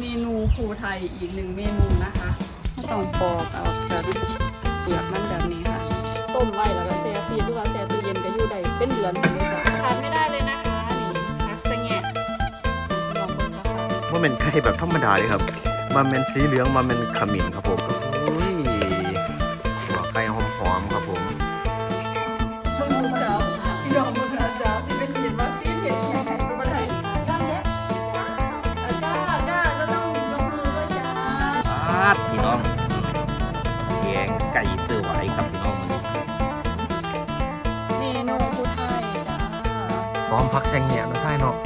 เมนูภูไทยอีกหนึ่งเมนูนะคะก็ต้องปอกเอาจากเปลือกมันแบบนี้ค่ะ ต้มไว้แล้วก็แช่ฟรีซหรือว่าแช่ตู้เย็นก็อยู่ได้เป็นเดือนเลยจ้ะขาดไม่ได้เลยนะคะนี่ผักสะแงะลองเบิ่งนะคะว่าเป็นไก่แบบธรรมดาเลยครับ มันเป็นสีเหลืองมันเป็นขมิ้นครับผม พร้อมพักแซงแหนนะไส้เนาะ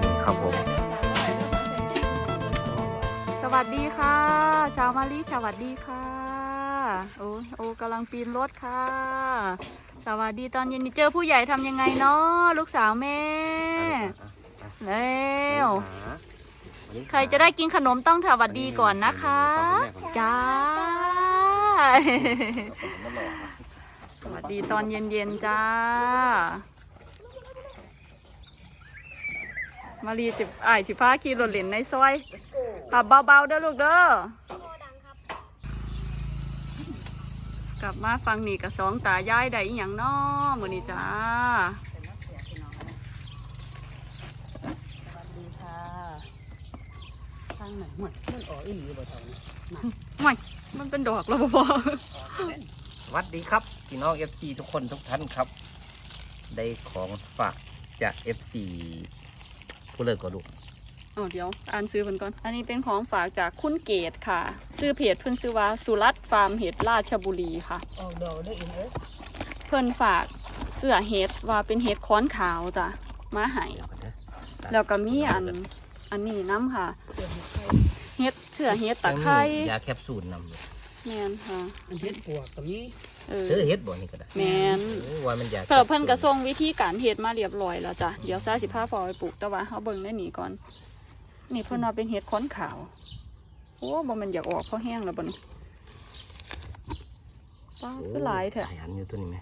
นี่ครับผม สวัสดีค่ะ ชาวมาลีสวัสดีค่ะ โอ้โอ้กำลังปีนรถค่ะ สวัสดีตอนเย็นนี้เจอผู้ใหญ่ทำยังไงเนาะลูกสาวแม่แล้วใครจะได้กินขนมต้องสวัสดีก่อนนะคะจ้าสวัสดีตอนเย็นๆจ้า มารีจิบอ้ายจิพาขี่รถเล่นในซอยขับเบาๆเด้อลูกเด้อกลับมาฟังนี่กับสองตายายได้อหย่างน้อมือนี้จ้าดีค่ะทางไหนหมดมันออกอีหลีบ่เท่านี้ไม่มันเป็นดอกแล้วบ่สวัสดีครับพี่น้อง FC ทุกคนทุกท่านครับ ได้ของฝากจาก FC ผู้เลิกก็ลูกอ๋อเดี๋ยวอ่านซื้อเพิ่นก่อน อันนี้เป็นของฝากจากคุณเกตค่ะ ซื้อเพจเพิ่นซื้อว่าสุรัตน์ฟาร์มเห็ดราชบุรีค่ะ ออกดอกได้อีกเอ้ยเพิ่นฝากเสื้อเห็ดว่าเป็นเห็ดค้อนขาวจ้ะมาให้เดี๋ยวก่อนเด้อแล้วก็มีอันอันนี้น้ำค่ะเกิดเห็ดไข่เห็ดเสื้อเห็ดตะไคร้ยาแคปซูลนำอยู่แมนค่ะอันเห็ดปวกกับนี้ เออ ซื้อเฮ็ดบ่นี่ก็ได้แมนเออว่ามันยาเพิ่นเพิ่นกระทรงวิธีการเห็ดมาเรียบร้อยแล้วจ้ะเดี๋ยวซ่าสิพาฟอไปปลูกแต่ว่าเฮาเบิ่งได้หนีก่อน นี่เพิ่นว่าเป็นเห็ดค้อนขาวโอ้บ่แมันอยากออกเพราะแห้งแล้วบ่นี่ป้าคือหลายแท้หลายอันอยู่ตัวนี้ไหม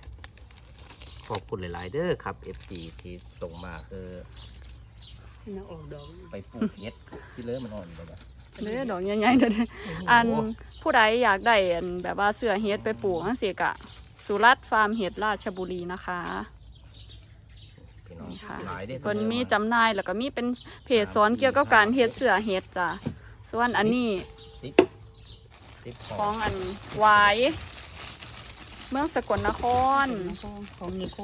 ขอบคุณหลาย ๆ เด้อครับ FC ที่ส่งมาคือที่น่าออกดอก ไปปลูกเฮ็ดสิเลยมันอ่อนอยู่แล้ว เด้อดอกใหญ่ๆเด้ออันผู้ใดอยากได้อันแบบว่าเสื้อเห็ดไปปลูกจังซี่กะสุรัตน์ฟาร์มเห็ดราชบุรีนะคะพี่น้องนี่ค่ะหลายเด้อเพิ่นมีจำหน่ายแล้วก็มีเป็นเพจสอนเกี่ยวกับการเฮ็ดเสื้อเฮ็ดจ้ะส่วนอันนี้สิบสิบขขอองงอันหวายเมืองสกลนครของของนิโค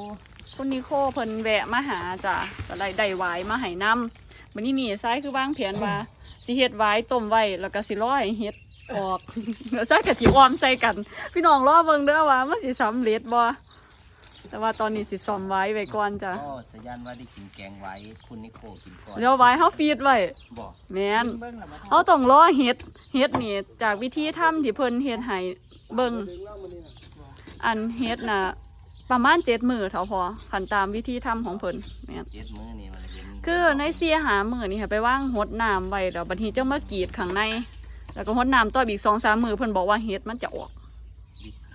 คุณนิโคเพิ่นแวะมาหาจ้ะก็ได้ได้หวายมาให้นำบัดนี้นี่ซ้ายคือวางแผนว่า สิเฮ็ดหวายต้มไว้แล้วก็สิร้อยเฮ็ดออก แล้วซ้ายก็สิออมใส่กัน พี่น้องรอเบิ่งเด้อว่ามันสิสำเร็จบ่แต่ว่าตอนนี้สิซ่อมไว้ไว้ก่อนจ้ะก็สัญญาณว่าได้กินแกงไว้ คุณนิโคกินก่อนเดี๋ยวไว้เฮาฟีดไว้บอกแม่นเบิ่งแล้วบ่เอาต้องรอเฮ็ดเฮ็ดนี่จากวิธีทำที่เพิ่นเฮ็ดให้เบิ่งอันเฮ็ดน่ะประมาณเจ็ดมือเท่าพอขันตามวิธีทำของเพิ่นแม่น เจ็ดมือนี่มันเป็น คือในเสียหามือนี่ค่ะไปว่างหดน้ำไว้แล้วบัดนี้เจ้ามากรีดข้างใน แล้วก็หดน้ำต่ออีกสองสามมือเพิ่นบอกว่าเฮ็ดมันจะออก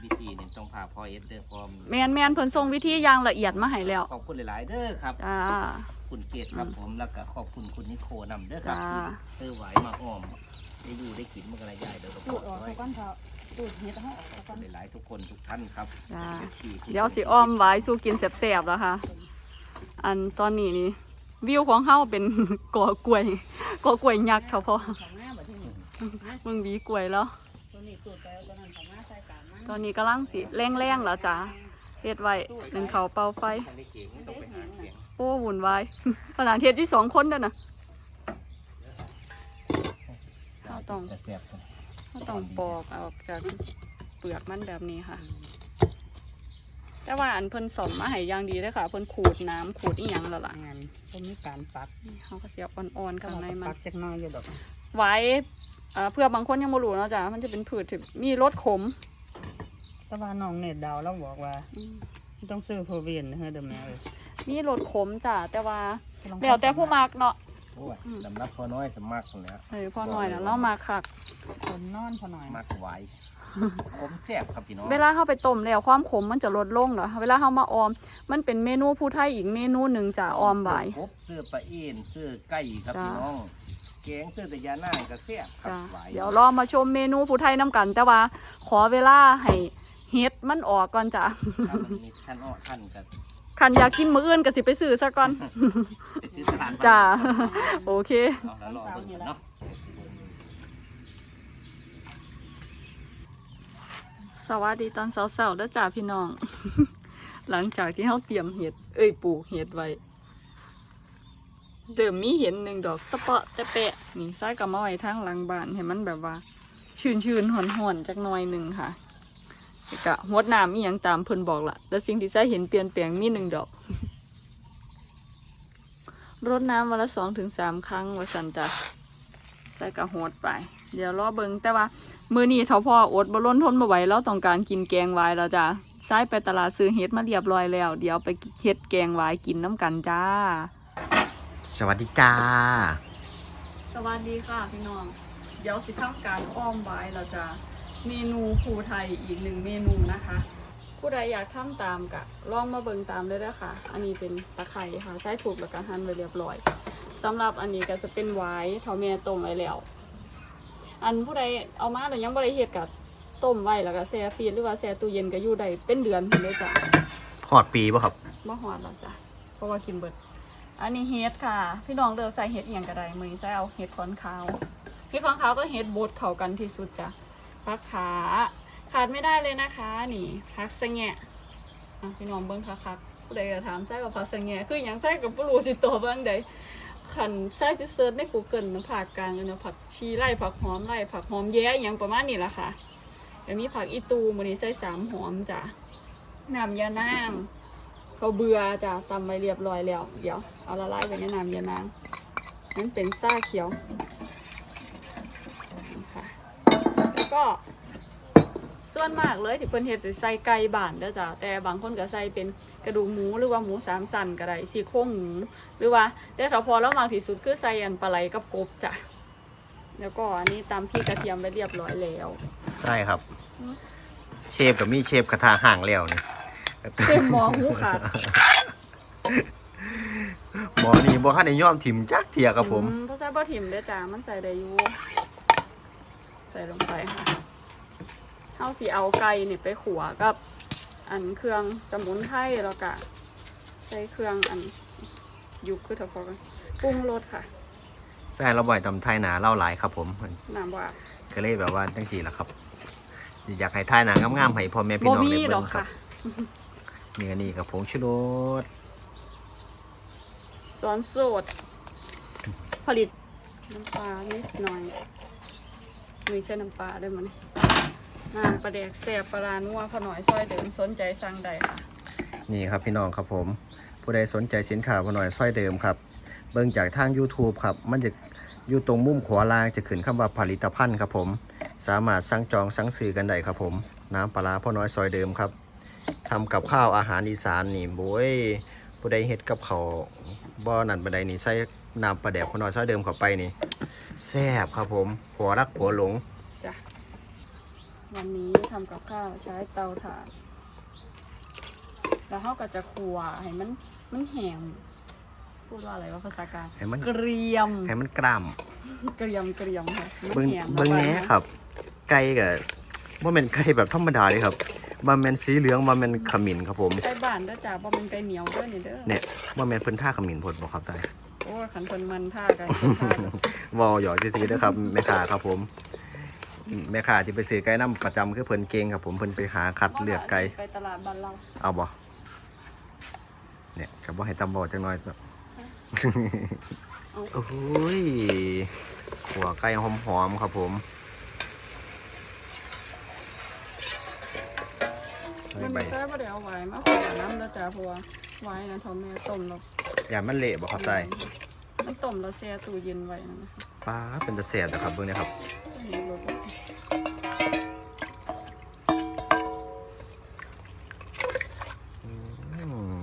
วิธีนี่ต้องพาพ่อเอสเด้อพร้อมแม่นแม่นเพิ่นส่งวิธีอย่างละเอียดมาให้แล้วขอบคุณหลายๆเด้อครับจ้าคุณเกตครับผมแล้วก็ขอบคุณคุณนิโคนำเด้อครับจ้าที่เออไหวมาอ้อมได้อยู่ได้กินเมื่อกระยายเด้อขตูอดออกไว้เขาก้อนเท้าตูดเห็ดเขาออกขเขาอบก้อคุนณหลายๆทุกคนทุกท่านครับจ้าที่ที่เดี๋ยวสิอ้อมไว้สู้กินแซ่บๆแล้วค่ะ อันตอนนี้นี่ วิวของเฮาเป็นกอกล้วยกอกล้วยยักษ์เท่าพอของหน้าบ่ที่นี่มึงหวีกล้วยแล้วตัวนี้ตูดไปเอาตัวนั้นของหน้าใส่กลางมันตอนนี้กำลังสิแรงๆแล้วจ้าเฮ็ดไว้หนึ่งเขาวเป่าไฟทะเลเขียงต้องไปหาเขียงโอ้วุ่นวายขนาดเฮ็ดที่สองคนเด้อนะเอาต้องจะแซ่บกันก็ต้องปอกออกจากเปลือกมันแบบนี้ค่ะ แต่ว่าอันเพิ่นสอมมาให้อย่างดีเลยค่ะ เพิ่นขูดน้ำขูดอีหยังแล้วล่ะงานตรงนี้การปักนี่เขาก็เสียบอ่อนๆข้างในมัน ปักจักหน้อยอยู่ดอกไว้เอ่อเพื่อบางคนยังไม่รู้เนาะจ้ะมันจะเป็นผืชที่มีรสขมแต่ว่าน้องเน็ตดาวเราบอกว่าอืมต้องซื้อโฟเวียนเฮ้อเดิมแม่เอ้ยมีรสขมจ้ะแต่ว่าแล้วแต่ผู้มักเนาะโอ้ยสำหรับพ่อน้อยสมัครคนแล้วเออพอหน่อยนะเรามาคัก คนนอนพอหน่อยมักไว้ผมแซ่บครับพี่น้องเวลาเข้าไปต้มแล้วความขมมันจะลดลงเหรอเวลาเข้ามาออม มันเป็นเมนูผู้ไทยอีกเมนูหนึ่งจ้ะออมไว้ ครบเสื้อปลาเอ็นเสื้อไก่ครับจ้าพี่น้องแกงเสื้อแต่ยานางกระเสียบครับจ้ะหวายเดี๋ยวรอมาชมเมนูผู้ไทยน้ำกัน แต่ว่าขอเวลาให้เฮ็ดมันออกก่อนจ้ะ ถ้ามันมีท่านอ้อท่านกัน คันอยากกินมื้ออื่นก็สิไปซื้อซะก่อน ไปซื้อตลาดจ้า โอเค เอาแล้วรอเบิ่งกันเนาะสวัสดีตอนเช้าๆเด้อจ้าพี่น้อง หลังจากที่เฮาเตรียมเห็ด เอ้ยปลูกเห็ดไว้ เดิมมีเห็นหนึ่งดอกตะเปาะตะแปะ นี่ซ้ายกับมาไว้ทางหลังบ้านให้มันแบบว่า ชื้นๆห่อนๆจักหน่อยหนึ่งค่ะ แล้วก็หดน้ำอีหยังตามเพิ่นบอกละแต่สิ่งที่ซ้ายเห็นเปลี่ยนแปลงมีหนึ่งดอกรดน้ำวันละสองถึงสามครั้งว่าสันจ้ะใส่กระโหดไป เดี๋ยวรอเบิงแต่ว่า มือนี้เท่าพ่ออดบล้นทนมาไหวแล้วต้องการกินแกงวายแล้วจ้ะซ้ายไปตลาดซื้อเฮ็ดมาเรียบร้อยแล้ว เดี๋ยวไปเฮ็ดแกงวายกินน้ำกันจ้า สวัสดีจ้า สวัสดีค่ะพี่น้อง เดี๋ยวสิทำการอ้อมวายเราจะ เมนูภูไทยอีกหนึ่งเมนูนะคะ ผู้ใดอยากทำตามกะลองมาเบิ่งตามได้เลยค่ะอันนี้เป็นตะไคร้ค่ะใส่ถูกแล้วก็หั่นไว้เรียบร้อยสำหรับอันนี้ก็จะเป็นไว้เท่าแม่ต้มไว้แล้ว อันผู้ใดเอามาแต่ยังบ่ได้เฮ็ดกับต้มไว้แล้วก็แช่ฟรีซหรือว่าแช่ตู้เย็นก็อยู่ได้เป็นเดือนเลยจ้ะหอดปีป่ะครับบ่ฮอดแล้วจ้ะเพราะว่ากินเบิดอันนี้เฮ็ดค่ะ พี่น้องเลือกใส่เฮ็ดอหย่างก็ได้มื้อนี้ใส่เอาเฮ็ดขอนขาวเฮ็ดขอนขาวก็เฮ็ดบดเข้ากันที่สุดจ้ะ ผักขาขาดไม่ได้เลยนะคะ นี่ผักสะแงะอะพี่น้องเบิ่งคักๆผู้ใดก็ถามใส่ว่าผักสะแงะคือหยังใส่กับบ่รู้สิตัวเบิ่งใดคันใส่ไปเสิร์ชใน Google นะภาคกลางนะผักชีไร่ผักหอมไร่ผักหอมแย้อหยังประมาณนี้ละค่ะแล้วมีผักอีตูมื้อนี้ใส่สามหอมจ้ะน้ำยานางเขาเบื่อจ้ะตำไว้เรียบร้อยแล้ว เดี๋ยวเอาละลายไปในน้ำยานางนั่นเป็นซ่าเขียว ก็ ส่วนมากเลยที่เพิ่นเฮ็ดสิใส่ไก่บ้านเด้อจ้ะแต่บางคนก็ใส่เป็นกระดูกหมูหรือว่าหมูสามสันก็ได้ซี่โครงหมูหรือว่า แต่ถ้าพอแล้วมากที่สุดคือใส่อันปลาไหลกับกบจ้ะแล้วก็อันนี้ตำพริกกระเทียมไปเรียบร้อยแล้วใช่ครับอืมเชฟกับมีเชฟกระทะห่างแล้วนี่เต็มหมอหูขาดหมอนี่บ่คันได้ยอมถิ่มจักเทียครับผมอืเพราะใส่บ่ถิ่มเด้อจ้ามันใส่ได้อยู่ ใส่ลงไปค่ะเฮาสิเอาไก่นี่ไปขัวกับ อันเครื่องสมุนไพรแล้วก็ใส่เครื่องอันยุกคือเถอะพอกันปรุงรสค่ะใช่เราบ่อยตำไทยหนาเล่าหลายครับผมน้ำว่าก็เลยแบบว่าจังสี่ละครับ อยากให้ทายหนางามๆให้พ่อแม่พี่บ่น้องมีได้ดเบิ่อกงครัค่ะบมีอันนี้กับผงชูรสซอนโสดผลิตน้ำปลานิดหน่อย มีใช้นน้ำปลาด้วยมันน้ำปลาแดกแซ่บปลาร้านัวพอหน่อยซอยเดิมสนใจสั่งได้ค่ะ นี่ครับพี่น้องครับผม ผู้ใดสนใจสินค้าพอหน่อยซอยเดิมครับ เบิ่งจากทาง YouTube ครับ มันจะอยู่ตรงมุมขวาล่างจะขึ้นคำว่าผลิตภัณฑ์ครับผม สามารถสั่งจองสั่งซื้อกันได้ครับผม น้ำปลาร้าพ่อน้อยซอยเดิมครับทำกับข้าวอาหารอีสานนี่โบยผู้ใดเฮ็ดกับเขาบ่นั่นบันไดนี่ใส่น้ำปลาแดกพ่อน้อยซอยเดิมเข้าไปนี่ แซ่บครับผมผัวรักผัวหลงจ้ะวันนี้ทำกับข้าวใช้เตาถ่าน แล้วเขาก็จะคั่วให้มันมันแห้งพูดว่าอะไรว่าภาษากลางให้มันเกรียมให้มันกล้ามเกรียมเกรียมค่ะมันเบิ่งแห้งเบิ่งแหน่ข้าไปครับ ไก่กับว่าเป็นไก่แบบธรรมดาเลยครับว่าแม่นสีเหลืองว่าแม่นขมิ้นครับผมไก่บ้านเด้อจ้าบ่เป็นไก่เหนียวเด้อนี่เด้อเนี่ยว่าแม่นเพิ่นท่าขมิ้นพดบ่ครับตายโอ้ ยขันเพิ่นมันท่าไก่เพิ่นท่าเด้อวอหยอกซื่อๆเด้อครับแม่ค้าครับผมแม่ค้าที่ไปซื้อไก่น้ำประจำคือเพิ่นเก่งครับผมเพิ่นไปหาคัดเลือกไก่ไปตลาดบ้านเราเอาบ่เนี่ยก็บ่ให้ตำบ่จังน้อยแบบโอ้ยหัวไก่หอมๆครับผมใส่มันใบไม่ใช่บ่ได้เอาไว้มาขอน้ำเด้อจ้าเพราะว่าไว้นะทอมแม่ต้มแล้วอย่ามันเละบ่ครับใส่ มันต้มแล้วแช่ตู้เย็นไว้นั่นนะคะป้าดเป็นตะแซ่บนะครับเบิ่งเนะครับนี่รสอืม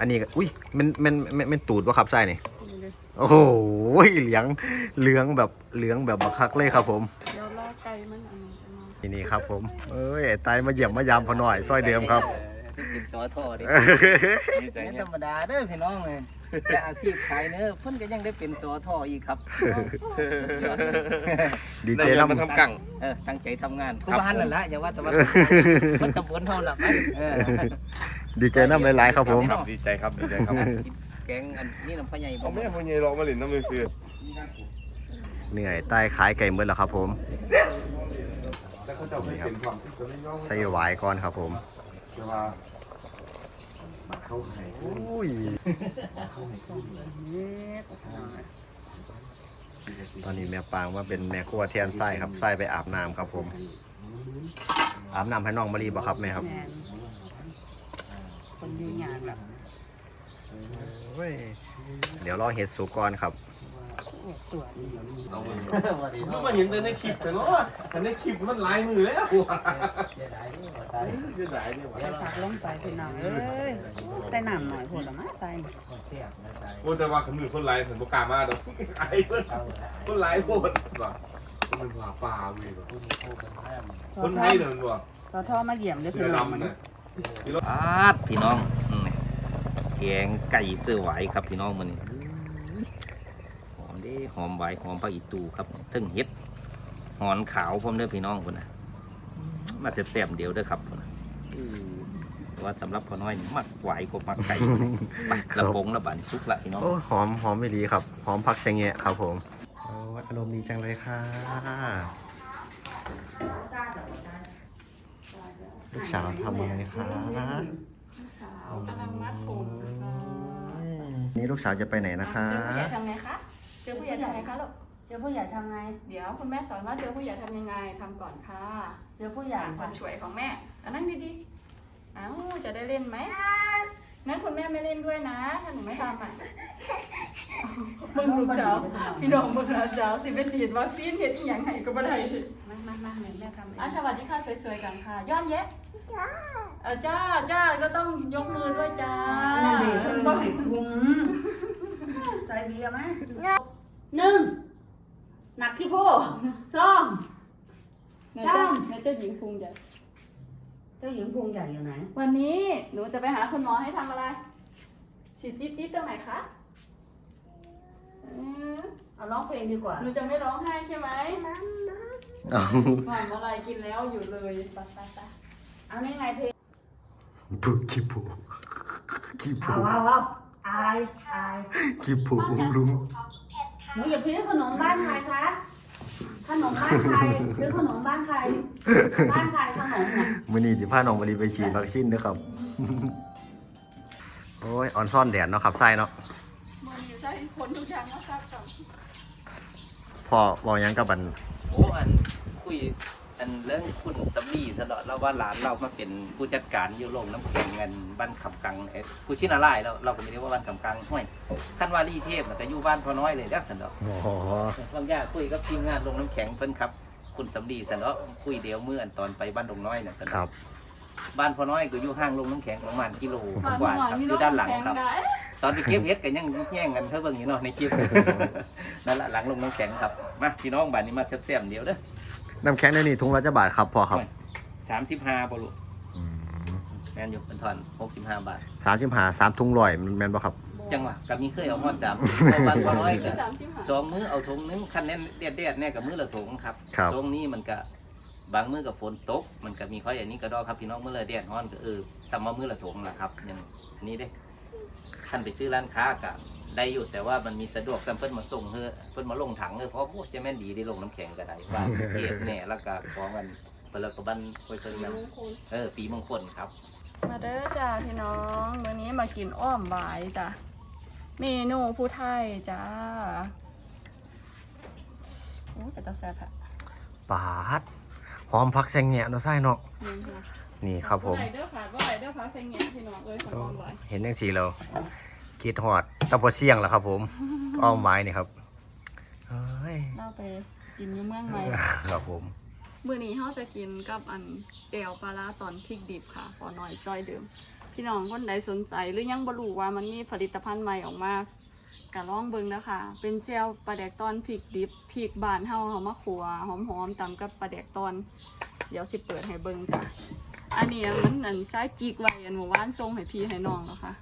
อันนี้ก็อุ้ยมันมันมันมันตูดบ่ครับใส่นี่นี่เลยโอ้โหเหลืองเหลืองแบบเหลืองแบบบักคักเลยครับผมเดี๋ยวรอไก่มันอันนี้จะมานี่นี่ครับผม เอ้ยไอ้ตายมาเยี่ยมมายามพอหน่อยซอยเดิมครับ เป็นสอทอดิดีใจนี่เนี่ธยรรมดาเด้อพี่น้องเลยแต่อาชีพขายเนื้อเพิ่นก็ยังได้เป็นสอทออีกครับ ดีได้เจเงินน้ำมาทำกัง เออตั้งใจทำงานคผู้รับ บ้านนั่นแหละอย่าว่าแต่ว่ามันตำบลเท่าละเออ ดีเจน้ำหลายๆครับผม ครับดีใจครับดีใจครับแกงอันนี้น้ำพะไยบ่เอาแม่พ่อใหญ่รอมาหลินน้ำมือซื้อเหนื่อยใต้ขายไก่เมื่อแล้วครับผมแล้วเขาจะไม่เป็นความที่จะไม่ย่อมใส่หวายก่อนครับผม แต่ว่า มาเข้าให้อุ้ยตอนนี้แม่ปางว่าเป็นแม่ครัวเทียนไส้ครับไส้ไปอาบน้ำครับผม อาบน้ำให้น้องมะลีบ่ครับแม่ครับแม่นคนดีงานแบบเว้ยเดี๋ยวรอเห็ดสุกก่อนครับสวย เอามือเพิ่งมาเห็นแต่ในคลิปแต่เนาะแต่ในคลิปมันลายมือแล้วเสียดายนี่ว่าตายเสียดายนี่ยว่ะเดี๋ยวเราผักลงไปพี่น้องเอ้ยแต่น้ำหน่อยผลไม้ไปเสียบนะตายโอ้แต่ว่าขมือคนไลายผมประกล้ามาดอกไอ้เพิ่อาละคนไลายโพดว่ะคนเป็นป่าป่าเว้ยว่ะคนห้ามคนไทยเดินว่ะสอทอมาเยี่ยมเด้อเสื้พี่อน้องดำน่ะอาดพี่น้องแกงไก่เสื้อไหวครับพี่น้องมันนี่ เด้หอมไหวหอมผักอีตูครับถึงเฮ็ดหอนขาวพร้อมเด้อพี่น้องคนน่ะมาแซ่บๆเดียวเด้อครับพุ่นน่ะอื้อแต่ว่าสำหรับพ่อน้อยนี่มักไหวกว่ามักไก่ไปละปงละบานสุกละพี่น้องโอ้หอมหอมไม่ดีครับ หอมผักเชงเงะครับผมโอ้อารมณ์ดีจังเลยค่ะลูกสาวทำอะไรคะกำลังมัดผมนะคะนี่ลูกสาวจะไปไหนนะคะเจอผู้ใหญ่ทำไงคะ เจอผู้ใหญ่ทำไงคะลูกเจอผู้ใหญ่ทำไง เดี๋ยวคุณแม่สอนว่าเจอผู้ใหญ่ทำยังไงทำก่อนค่ะเจอผู้ใหญ่คค่ะนช่วยของแม่อะนั่งดีๆเอ้าจะได้เล่นไหมงั้นคุณแม่ไม่เล่นด้วยนะ ถ้าหนูไม่ทำอะมึงลูกสาวพี่น้องมึงลูกสาวสิไปฉีดวัคซีนเห็ดอีหยังไงก็บ่ได้มามามาแม่แม่ทำเองอะสวัสดีค่ะสวยๆกันค่ะย้อนแยะเออจ้าจ้าก็ต้องยกมือด้วยจ้านั่นดีเพิ่นบ่ให้พุงใจดีไหม หนึ่งหนักที่โพสองเนยเจ้าเนยเจ้าหญิงพุงใหญ่เจ้าหญิงพุงใหญ่อยู่ไหนวันนี้หนูจะไปหาคุณหมอให้ทำอะไร ฉีดจี๊ดจี๊ดตรงไหนคะเออเอาร้องเพลงดีกว่าหนูจะไม่ร้องไห้ใช่ไหมเอาหวานอะไรกินแล้วอยู่เลยไปไปไปเอานี่ไงเพลงปูขี้ปูขี้ปูเอาเอาเอาอายอายขี้ปูลุง หนูอย่าพิมพ์ขนมบ้านใครคะ ขนมบ้านใครหรือขนมบ้านใคร บ้านใครขนมน่ะมือนี้สิพาน้องมารีไปฉีดวัคซีนนะครับ โอ้ยออนซ่อนแดดเนาะครับไส้เนาะมันอยู่ใช่คนทุกอย่างนะครับกับ พอบอกยังกับบัน โอ้อันคุย อันเรื่องคุณสำลีสะเดาะเราว่าหลานเรามาเป็นผู้จัดการอยู่โรงน้ำแข็งเงินบ้านคำกังเอ๊ะผู้ชินาไล่เราเราก็ไม่ได้ว่าบ้านคำกังห้วยขั้นว่ารีเทพน่ะก็อยู่บ้านพอน้อยเลยจักสันเดาะอ๋อลำยาคุยกับทีมงานโรงน้ำแข็งเพิ่นครับ คุณสำลีสันเดาะคุยเดียวเมื่ออันตอนไปบ้านดงน้อยน่ะสันครัเดาะบบ้านพอน้อยก็อยู่ห่างโรงน้ำแข็งประมาณกิโลหวานกว่าหวานครับมีอน้ยู่ด้านหลังแข็งครับได้ตอนไปเก็บเห็ดก็ยังแย่งกันเพื่อเบิ่งอยู่เนาะในคลิปนั่นแหละหลังลงน้ำแข็งครับมาพี่น้องบ้านนี้มาแซ่บๆเดียวเด้อ น้ำแข็งในนี่ถุงละจะบาทครับพอครับสามสิบห้าบลุแมนอยู่เป็นทอนหกสิบห้าบาทสามสิบห้าสามถุงลอยแมนบ่ครับ จังหวะกับมีเคยเอาฮอดสามเพราะบางพอน้อยก็สามสิบห้าสองมื้อเอาถุงนึงคันแน่นเด็ดเด็ดๆเนี่ยกับมื้อละถุงครับครับช่วงนี้มันก็บางมื้อกับฝนตก มันก็มีข้ออย่างนี้ก็ดอครับพี่น้องมื้อละแดดฮ้อนก็เออซัมมามื้อละถุงนะครับอย่างนี้เด้ ท่านไปซื้อร้านค้าก็ได้อยู่แต่ว่ามันมีสะดวกซัมเปิลมาส่งเฮอเพิ่นมาลงถังเออเพราะโอ้จะแม่นดีได้ลงน้ำแข็งก็ได้ว่าเฮ็ดแน่แล้วก็ของกันเปนละกบันคอยเพิ่นนำเออ ปีมงคลครับ มาเด้อจ้าพี่น้องมื้อนี้มากินอ้อมบายจ้ะเมนูผู้ไทยจ้าโอ้ยแต่ตาแซ่บอะปาดหอมผักแซงแงะเนาะไส้เนาะ นี่ค่ะนี่ครับผมไหลเด้อค่ะว่าไหลเด้อพักเซงเงี้ยพี่น้องเอ้ยคนอ้อมบายเห็นยังสีเราคิดหอดตะโพเสี่ยงแล้วครับ ผม อ้อมไม้นี่ครับเฮ้ยเราไปกินอยู่เมืองใหม่ครับผมมื้อนี้เราจะกินกับอันเจลปลาร้าตอนพริกดิบค่ะพอหน่อยซอยเดิม พี่น้องคนใดสนใจหรือยังบ่รู้ว่ามันมีผลิตภัณฑ์ใหม่ออกมาก็ลองเบิ่งนะคะเป็นเจลปลาแดกตอนพริกดิบพริกบานเฮาเฮามาขัวหอมๆตำกับปลาแดกตอน เดี๋ยวสิเปิดให้เบิ่งจ้ะ อันนี้มันอันซ้ายจิกไว้อันหมู่บ้านทรงให้พี่ให้น้องแล้วค่ะ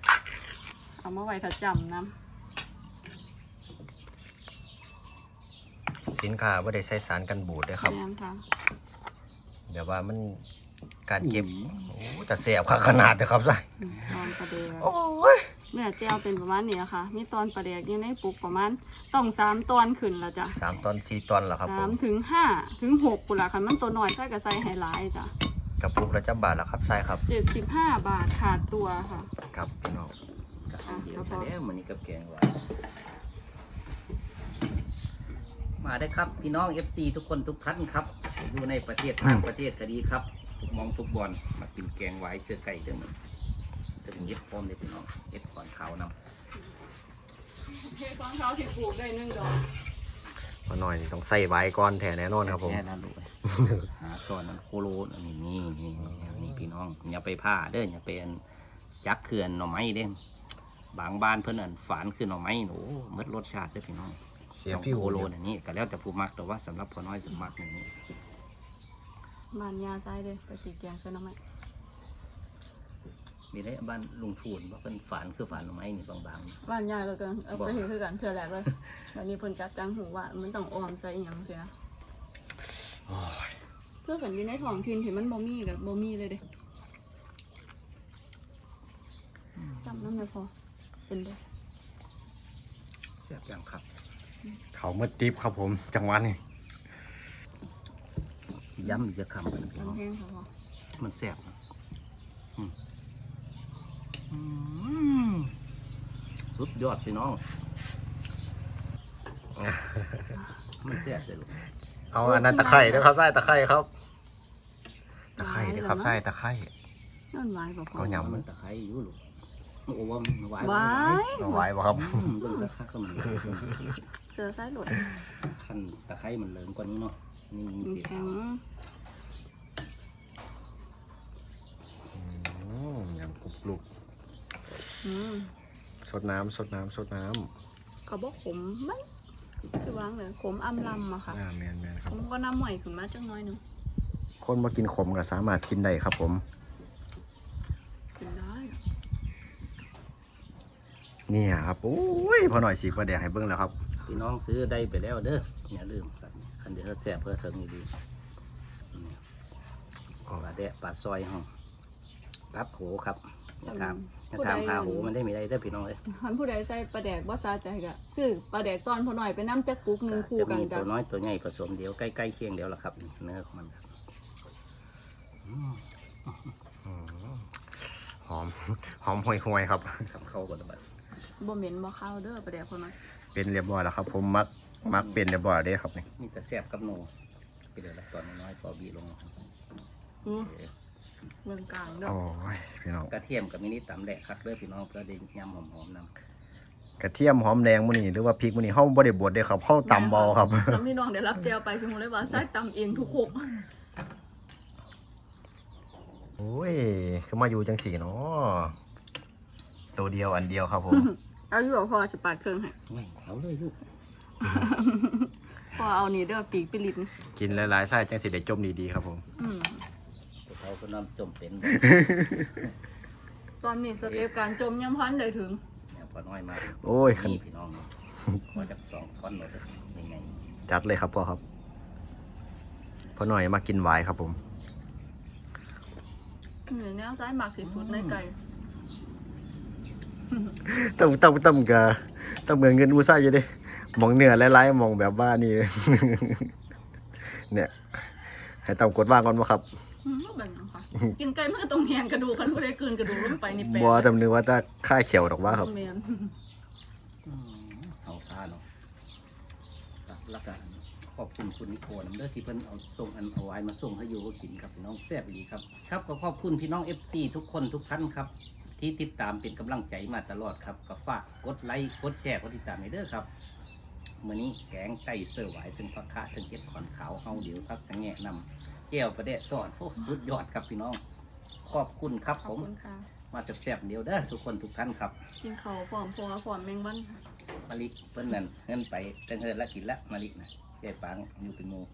เอามาไว้ถ้าจำน้สินค้าบ่ได้ใส่สารกันบูดเด้อำครับ แม่นค่ะเดี๋ยวว่ามันการเก็บโอ้แต่เสียบขนาดเด้อครับใส่อืมตอนประเดกโอ้ยแม่แจ้วเป็นประมาณนี้นะคะ มีตอนประเดกอยู่ในปุกประมาณต้องสามตอนขึ้นแล้วจ้ะสามตอนสี่ตอนแล้วครับผสามมถึงห้าถึงหกปุนละค่ะมันตัวหน่อยใส่กับใส่ไฮไลท์จ้ะ กระปุกละจับบาทแล้วครับใส่ครับเจ็ดสิบห้าบาทขาดตัวค่ะ ครับพี่น้องอะเดี๋ยแล้ววพอแล้วมันนี่กับแกงหวานมาได้ครับพี่น้อง FC ทุกคนทุกท่านครับอยู่ในประเทศต่างประเทศก็ดีครับทุกหมองทุกบอลมากินแกงไว้เสื้อไก่เดิมจะถึงเย็ดพร้อมเลยพี่น้องเย็ดก่อนขาวนำเทของเขาที่ปลูกได้หนึ่งดอกพอหน่อยนี่ต้องใส่ไว้ก่อนแท้แน่นอนครับผมแค่นั้นลูก หาตอนนั้นโคโลนี่นี่นี่นี่พี่น้องอย่าไปผ้าเด้ออย่าไปอันจักเขื่อนหน่อไม้เด้บางบ้านเพิ่นอันฝานคือหน่อไม้โอ้หมดรสชาติเด้อพี่น้องเสียฟิวโคโลเนี่ยนี่ก็แล้วแต่ผู้มักแต่ว่าสำหรับพ่อน้อยสมักอย่างนี้บานยาใส่เลยแต่สีแกงใส่น้ำไหมมีได้บ้านลุงทูนว่าเป็นฝานคือฝานหน่อไม้นี่บางบานยาเราก็เอาไปเห็นคือกันเชื่อแหละเลยวันนี้เพิ่นจัดจังหูว่ามันต้องออมใส่อหย่างเสียโอ้ย เพื่อกันอยู่ในท้องถิ่นที่มันบ่มีกับบ่มีเลยเด้จำน้ำเลยพอ เป็นเด้ๆเสียบอย่างครับ เขาเมื่อติบครับผม จังหวะนี้ย้ำอีกจะคำกันพี่น้องจำแห้งค่ะพอมันแสบนะอืมอืมสุดยอดพี่น้อง มันแสบเลยลูก เอาอันนั้นตะไคร่นะครับใส่ตะไคร่ครับตะไคร่นะครับใส่ตะไคร่นั่นไว้บ่พอเอายำมันตะไคร้อยู่ลูกโอ้ว่ามันหวานไว้เอาไว้บ่ครับอืมเบิ่งตะไคร้ก็มันเหลืองเสือใส่หลดขั้นตะไคร้มันเหลืองกว่านี้เนาะนี่มีสีแข็ขางวอืมยำกรุบกรุบอืมสดน้ำสดน้ำสดน้เขาบอกขมมัน คือวางเลยขมอำลำอะค่ะำอ่าแมนแมนคผรับมก็น้ำใหม่ขึ้นมาจังน้อยหนึงคนมากินขมก็สามารถกินได้ครับผม กินได้เนี่ยครับโอ้ยพอหน่อยสีประแดงให้เบิ้งแล้วครับ พี่น้องซื้อได้ไปแล้วเด้ออย่าลืมครับคันเดียวแสบเพื่อเถิงดีๆนี่ปลาแดะปลาซอยห้องรับโหครับอย่า ถามอย่าถามหาโหมันได้มีได้เด้อพี่น้องเอ้ยท่านผู้ใดใส่ปลาแดกบ่ซาใจก็ซื้อปลาแดกตอนพอหน่อยไปน้ำจักกุกหนึ่งคู่จะกันมีจ้ะตัวน้อยตัวใหญ่ผสมเดียวใกล้ๆเคียงเดียวละครับ เนื้อของมันครับอืมหอมหอมห่วยห่วยๆครับทำเข้าก่อนบัดบ่เหม็นบ่ข้าวเด้อปลาแดกพอหน่อยเป็นเรียบร้อยแล้วครับ ผมมักมักเป็นเรียบร้อยเด้ครับนี่มีแต่แสบกับโหนไปเดี๋ยวละตอนน้อยๆพอบีลงอือ เมืองกลางเด้อโอ้ยพี่น้องกระเทียมกับมินิตำแหลกครับเด้อพี่น้องเพื่อได้ยำหอมๆนำกระเทียมหอมแดงมื้อนี้หรือว่าพริกมื้อนี้เฮาบ่ได้บดเด้ครับเฮาตำเบาครับแล้วพี่น้องเดี๋ยวรับเจลไปชิมเลยว่าใส่ตำเองทุกคุกโอ้ยคือมาอยู่จังสี่เนาะตัวเดียวอันเดียวครับผมเอาอยู่บ่พอจะปาดเครื่องให้ไม่เอาเลยลูกพอเอานี่เด้อปีกปิลิตนี่กินหลายๆไส้จังสิได้จมดีๆครับผม อื มตัวเขาก็น้ำจมเป็นตอนนี้สเต็ปการจมยังพันได้ถึงเนี่ยพอน้อยมาโอ้ยคันนี่พี่น้องเนาะพอจักสองท่อนหมดเลยยังไงจัดเลยครับพ่อครับพ่อหน่อยมากินไวายครับผมนี่แนวซ้ายหมักที่สุดในไก่ต้องต้องต้องกะต้องเหมือนเงินอูซ่าอยู่เดิมองเหนือหลายๆมองแบบว่านี่ เนี่ย ให้ตำกดว่างก่อนบ่ครับ อืมแบบนั้นค่ะ กินไก่มันก็ต้องแหงกระดูกคันผู้ใดกลืนกระดูกลงไปนี่แปลกบัวจำนึกว่าจะค่าเขียวดอกว่าครับ แม่นเอาท่าเนาะครับแล้วก็ขอบคุณคุณนิโคน้ำเด้อที่เพิ่นเอาส่งอันเอาไว้มาส่งให้อยู่กินครับพี่น้องแซ่บดีครับ ครับก็ขอบคุณพี่น้อง FC ทุกคนทุกท่านครับ ที่ติดตามเป็นกำลังใจมาตลอดครับก็ฝากกดไลค์กดแชร์กดติดตามให้เด้อครับมื้อนี้แกงไก่เสื้อไหวายถึงผักคะถึงเห็ดขอนขาวเฮาเดี๋ยวพักสังแงะนำ แก้วประเดะตอดโอ้สุดยอดครับพี่น้อง ขอบคุณครับขผอบม คุณค่ะ มาแซ่บๆเดียวเด้อทุกคนทุกท่านครับกินข้าวพร้อมพัวพร้อมแมงวันค่ะมาลิเพิ่นนั่นเงินไปเติงเฮินละกินละมาลินะแก่ปังอยู่เป็นหมูอ